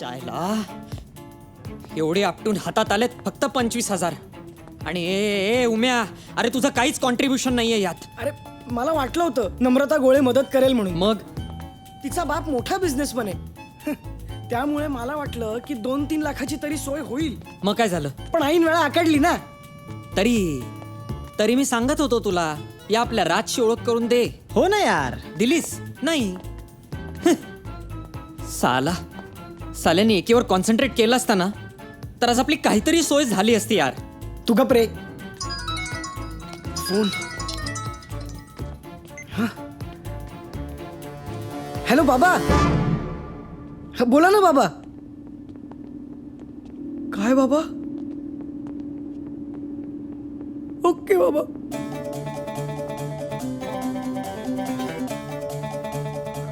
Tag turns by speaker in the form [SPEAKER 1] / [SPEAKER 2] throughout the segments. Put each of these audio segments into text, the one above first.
[SPEAKER 1] चायला एवढे आपटून हातात आलेत फक्त पंचवीस हजार. आणि ए ए उम्या अरे तुझं काहीच कॉन्ट्रीब्युशन नाहीये यात.
[SPEAKER 2] अरे मला वाटलं होतं नम्रता गोळे मदत करेल म्हणून.
[SPEAKER 1] मग?
[SPEAKER 2] तिचा बाप मोठा बिझनेसमन आहे. त्यामुळे मला वाटलं की दोन तीन लाखाची तरी सोय होईल.
[SPEAKER 1] मग काय झालं?
[SPEAKER 2] पण ऐन वेळा आकडली ना.
[SPEAKER 1] तरी तरी मी सांगत होतो तुला या आपल्या राजची ओळख करून दे.
[SPEAKER 3] हो ना यार.
[SPEAKER 1] दिलीस? नाही. साला. साल्याने एकीवर कॉन्सन्ट्रेट केलं असता ना तर आज आपली काहीतरी सोय झाली असती यार.
[SPEAKER 2] तू का प्रे फोन. हॅलो बाबा. हा, बोला ना बाबा. काय बाबा? ओके बाबा.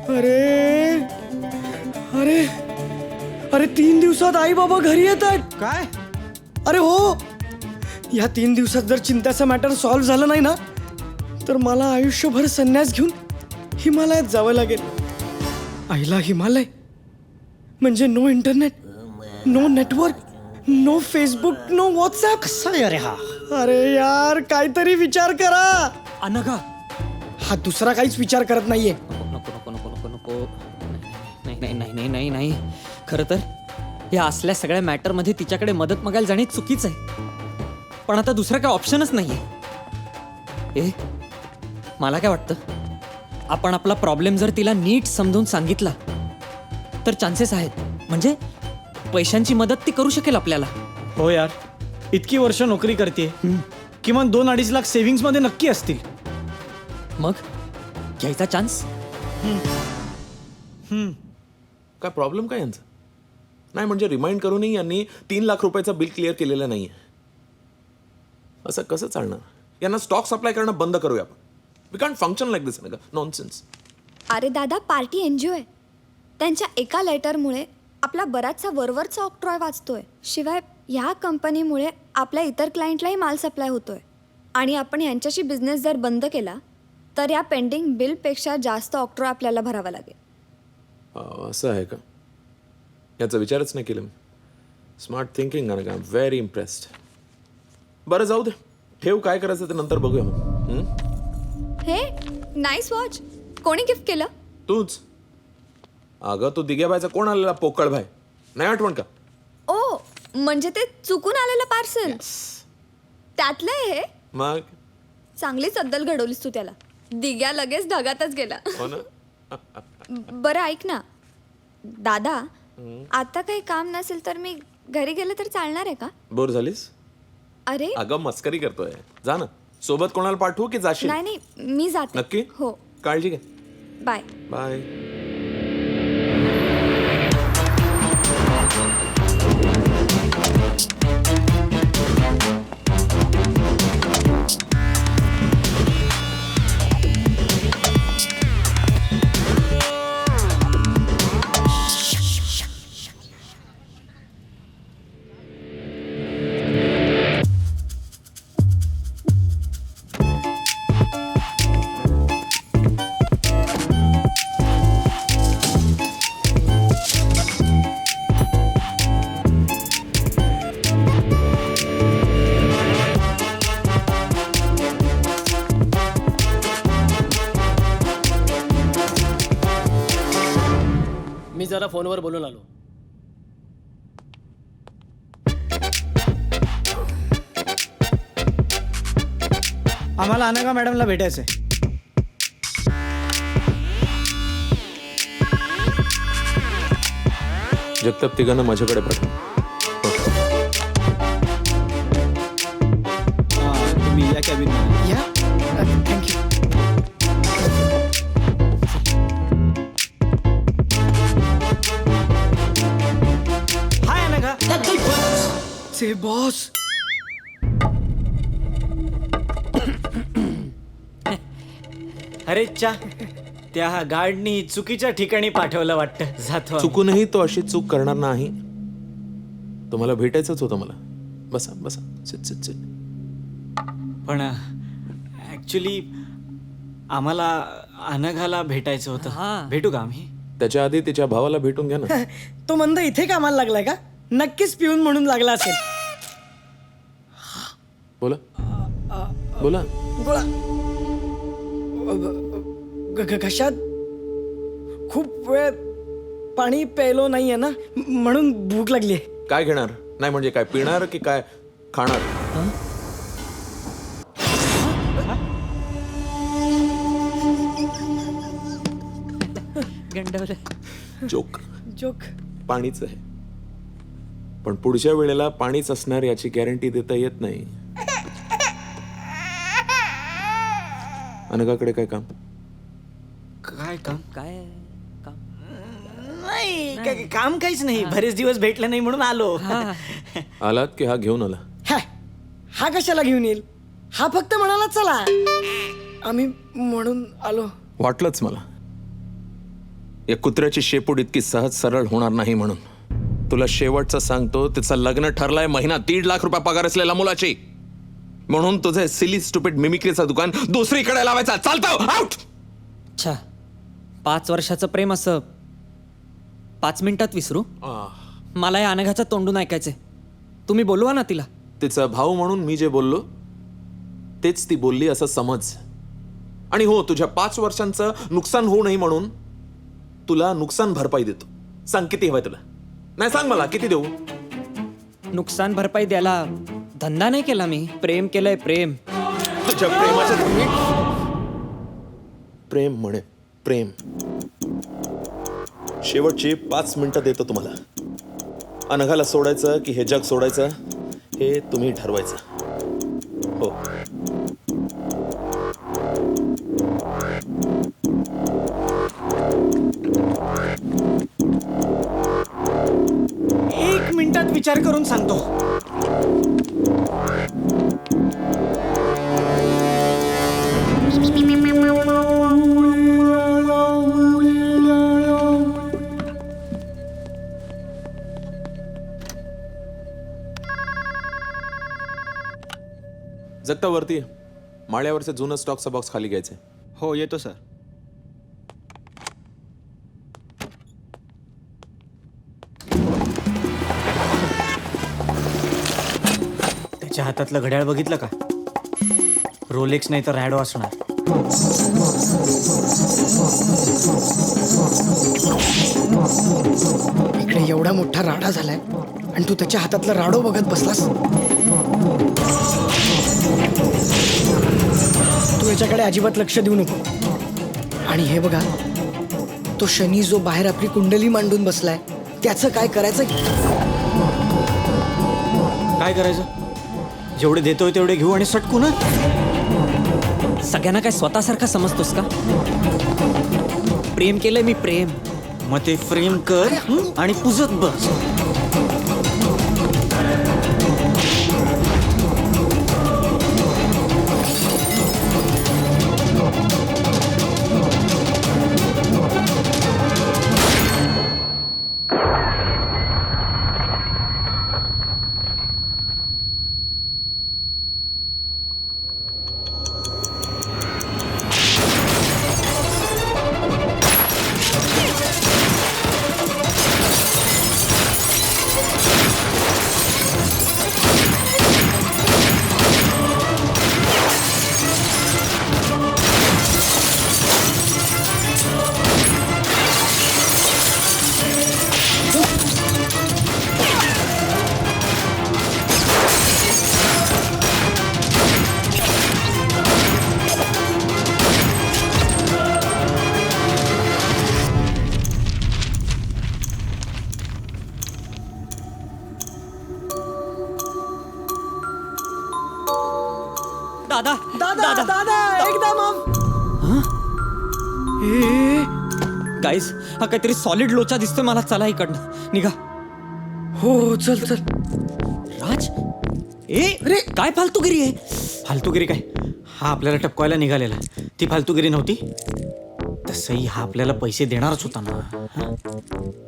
[SPEAKER 2] अरे. अरे. अरे तीन दिवसात आई बाबा घरी येत आहेत
[SPEAKER 3] काय?
[SPEAKER 2] अरे हो. या तीन दिवसात जर चिंताचं मॅटर सॉल्व्ह झालं नाही ना तर मला आयुष्यभर संन्यास घेऊन हिमालयात जावं लागेल. आईला हिमालय. म्हणजे no internet no network no Facebook no WhatsApp
[SPEAKER 3] कसं अरे हा?
[SPEAKER 2] अरे यार काहीतरी विचार करा.
[SPEAKER 1] अनघा
[SPEAKER 2] हा दुसरा काहीच विचार करत नाहीये.
[SPEAKER 1] नको नको नको नको नको. नाही नाही नाही नाही नाही नाही. खरं तर? या असल्या सगळ्या मॅटरमध्ये तिच्याकडे मदत मागायला जाणे चुकीच आहे. पण आता दुसरं काय ऑप्शनच नाहीये. ए मला काय वाटतं? आपण आपला प्रॉब्लेम जर तिला नीट समजून सांगितला तर चान्सेस आहेत. म्हणजे पैशांची मदत ती करू शकेल आपल्याला.
[SPEAKER 3] हो यार इतकी वर्ष नोकरी करते किमान दोन अडीच लाख सेव्हिंग्समध्ये नक्की असतील.
[SPEAKER 1] मग? घ्यायचा चान्स
[SPEAKER 4] काय प्रॉब्लेम काय यांचा? नाही म्हणजे रिमाइंड करूनही यांनी तीन लाख रुपयाचं बिल क्लिअर केलेलं नाही असं कसं चालणार? यांना स्टॉक सप्लाय करणं बंद करूया आपण. We can't function like this नका नॉनसेन्स
[SPEAKER 5] अरे दादा पार्टी एन्जॉय त्यांच्या एका लेटरमुळे आपला बराचसा वरवरचा ऑक्ट्रॉय वाचतोय. शिवाय ह्या कंपनीमुळे आपल्या इतर क्लायंटलाही माल सप्लाय होतोय. आणि आपण यांच्याशी बिझनेस जर बंद केला तर या पेंडिंग बिलपेक्षा जास्त ऑक्ट्रॉय आपल्याला भरावा लागेल.
[SPEAKER 4] असं आहे का? याचा विचारच नाही केला मी. स्मार्ट थिंकिंग का व्हेरी इम्प्रेस्ड बरं जाऊ दे. ठेव काय करायचं ते नंतर बघूया मग. हं?
[SPEAKER 5] हे नाईस वॉच कोणी गिफ्ट केलं?
[SPEAKER 4] तूच. अगं तू दिग्याबाईचा कोण आलेला? पोकळ भाई नाही आठवण का?
[SPEAKER 5] ओ म्हणजे ते चुकून आलेलं पार्सल त्यातलं आहे हे.
[SPEAKER 4] मग?
[SPEAKER 5] चांगलीच अद्दल घडवलीस तू त्याला. दिग्या लगेच ढगातच गेला.
[SPEAKER 4] हो ना?
[SPEAKER 5] बरं ऐक ना. दादा आता काही काम नसेल तर मी घरी गेले तर चालणार आहे का?
[SPEAKER 4] बोर झालीस?
[SPEAKER 5] अरे.
[SPEAKER 4] अगं मस्करी करतोय. जा ना. सोबत कोणाला पाठवू की जाशील?
[SPEAKER 5] नाही नाही मी जाते.
[SPEAKER 4] नक्की?
[SPEAKER 5] हो.
[SPEAKER 4] काळजी घे.
[SPEAKER 5] बाय.
[SPEAKER 4] बाय.
[SPEAKER 6] जरा फोनवर बोलून आलो.
[SPEAKER 3] आम्हाला अनघा मॅडमला भेटायचंय.
[SPEAKER 4] जगताप तिघांना माझ्याकडे पाठव.
[SPEAKER 2] से बॉस
[SPEAKER 3] अरे चा. त्या गार्डनी चुकीच्या ठिकाणी पाठवलं वाटतं. जातो आम्ही.
[SPEAKER 4] चुकूनही तो अशी चूक करणार नाही. तुम्हाला भेटायचंच होतं मला. बसा बसा. सिट सिट सिट
[SPEAKER 3] पण ऍक्च्युली आम्हाला अनघाला भेटायचं
[SPEAKER 1] हा.
[SPEAKER 3] होतं भेटू का आम्ही?
[SPEAKER 4] त्याच्या आधी तिच्या भावाला भेटून घ्या ना.
[SPEAKER 2] तो मंद इथे कामाला लागलाय का? नक्कीच पिऊन म्हणून लागला असेल.
[SPEAKER 4] बोला. बोला.
[SPEAKER 2] ग- घशात खूप वेळ पाणी प्यायलो नाहीये ना? म्हणून भूक लागली
[SPEAKER 4] काय घेणार? नाही म्हणजे काय पिणार की काय खाणार?
[SPEAKER 1] गंडवलं.
[SPEAKER 4] जोक.
[SPEAKER 2] जोक.
[SPEAKER 4] पाणीच आहे. पण पुढच्या वेळेला पाणीच असणार याची गॅरंटी देता येत नाही. अनघाकडे काय काम?
[SPEAKER 3] काय काम?
[SPEAKER 1] काय काम?
[SPEAKER 3] नाही काय- काम काहीच नाही. बरेच दिवस भेटलं नाही म्हणून आलो.
[SPEAKER 4] आलात की हा घेऊन आला?
[SPEAKER 2] हा. हा कशाला घेऊन येईल? हा फक्त म्हणाला चला. आम्ही म्हणून आलो.
[SPEAKER 4] वाटलंच मला. या कुत्र्याची शेपूट इतकी सहज सरळ होणार नाही म्हणून. तुला शेवटचं सांगतो तिचं लग्न ठरलंय महिना दीड लाख रुपये पगार असलेल्या मुलाची. म्हणून तुझं सिली स्टुपिड मिमिक्रीचं दुकान दुसरीकडे लावायचा. चालतं. आउट
[SPEAKER 1] अच्छा. पाच वर्षाचं प्रेम असं पाच मिनिटात विसरू? मला या अनघाचं तोंडून ऐकायचंय. तुम्ही बोलवा ना तिला.
[SPEAKER 4] तिचा भाऊ म्हणून मी जे बोललो तेच ती बोलली असं समज. आणि हो तुझ्या पाच वर्षांचं नुकसान होऊ नये म्हणून तुला नुकसान भरपाई देतो. सांग किती हवंय तुला? नाही सांग मला किती देऊ?
[SPEAKER 1] नुकसान भरपाई द्यायला धंदा नाही केला मी. प्रेम केलंय प्रेम.
[SPEAKER 4] तुझ्या प्रेमाच्या तुम्ही? प्रेम म्हणे प्रेम. शेवटची पाच मिनिटं देतो तुम्हाला. अनघाला सोडायचं की हे जग सोडायचं हे तुम्ही ठरवायचं. हो.
[SPEAKER 3] एक मिनिटात विचार करून सांगतो.
[SPEAKER 4] जगतावरती माळ्यावरचे माळ्यावरचं जुनं स्टॉकचा बॉक्स खाली घ्यायचे.
[SPEAKER 7] हो येतो सर
[SPEAKER 3] त्याच्या हातातलं घड्याळ बघितलं का? रोलेक्स नाही तर रॅडो असणार.
[SPEAKER 2] इकडे एवढा मोठा राडा झालाय. आणि तू त्याच्या हातातला राडो बघत बसलास? तू याच्याकडे अजिबात लक्ष देऊ नको. आणि हे बघा तो शनी जो बाहेर आपली कुंडली मांडून बसलाय त्याचं काय करायचं?
[SPEAKER 3] काय करायचं? जेवढे देतोय तेवढे घेऊ आणि सटकू ना?
[SPEAKER 1] सगळ्यांना काय स्वतःसारखा समजतोस का? प्रेम केलंय मी प्रेम.
[SPEAKER 3] मग ते फ्रेम कर आणि पुजत बस.
[SPEAKER 1] दादा.
[SPEAKER 2] दादा दादा. एकदा माफ ए,
[SPEAKER 1] गाईज हा काहीतरी सॉलिड लोचा दिसतोय मला. चला इकडनं. निघा.
[SPEAKER 2] हो चल चल.
[SPEAKER 1] राज? ए रे काय फालतूगिरी आहे?
[SPEAKER 3] फालतूगिरी काय? हा आपल्याला टपकवायला निघालेला. ती फालतूगिरी नव्हती? तसंही हा आपल्याला पैसे देणारच होता ना. हा?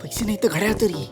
[SPEAKER 3] पैसे नाही तर घड्याळ तरी.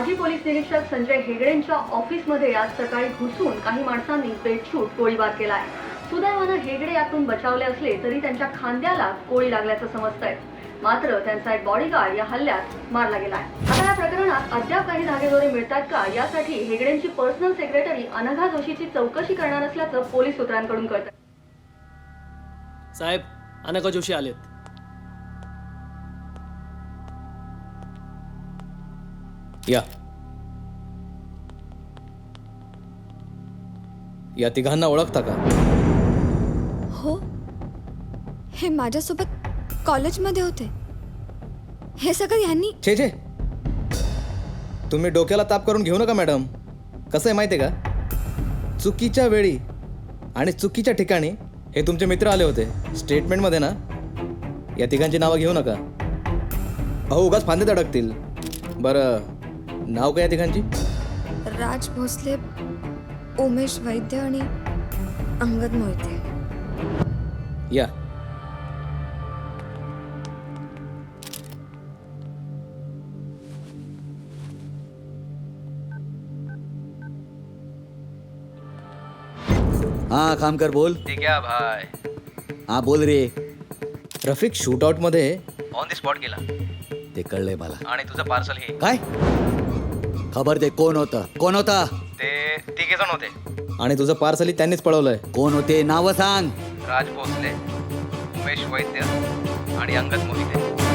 [SPEAKER 7] माजी पोलीस निरीक्षक संजय हेगडेंच्या ऑफिसमध्ये आज सकाळी घुसून काही माणसांनी बेडशूट गोळीबार केलाय. सुदैवानं हेगडे यातून बचावले असले तरी त्यांच्या खांद्याला गोळी लागल्याचं समजतंय. मात्र त्यांचा एक बॉडीगार्ड या हल्ल्यात मारला गेलाय. आता या प्रकरणात अद्याप काही धागेदोरे मिळतात का? यासाठी हेगडेंची पर्सनल सेक्रेटरी अनघा जोशीची चौकशी करणार असल्याचं पोलीस सूत्रांकडून कळत
[SPEAKER 6] साहेब अनघा जोशी आलेत.
[SPEAKER 8] या. या तिघांना ओळखता का?
[SPEAKER 5] हो. हे माझ्यासोबत कॉलेजमध्ये होते. हे सगळं यांनी
[SPEAKER 8] छे छे. तुम्ही डोक्याला ताप करून घेऊ नका मॅडम. कसं आहे माहिती आहे का? चुकीच्या वेळी आणि चुकीच्या ठिकाणी हे तुमचे मित्र आले होते. स्टेटमेंटमध्ये ना या तिघांची नावं घेऊ नका. अहो उगाच फांदे अडकतील. बरं. नाव काय तिघांची?
[SPEAKER 5] राज भोसले उमेश वैद्य आणि अंगद मोहिते.
[SPEAKER 8] या.
[SPEAKER 9] हाँ काम कर बोल.
[SPEAKER 10] ठीक आहे भाई.
[SPEAKER 9] हाँ बोल रे.
[SPEAKER 8] रफिक शूटआउटमध्ये
[SPEAKER 10] ऑन द स्पॉट गेला.
[SPEAKER 9] ते कळलंय मला.
[SPEAKER 10] आणि तुझं पार्सल हे
[SPEAKER 9] काय? खबर दे कोण होतं? कोण होता?
[SPEAKER 10] ते तिघे जण होते.
[SPEAKER 8] आणि तुझं पार्सली त्यांनीच पळवलंय.
[SPEAKER 9] कोण होते? नाव सांग.
[SPEAKER 10] राज भोसले उमेश वैद्य आणि अंगद मोहिते.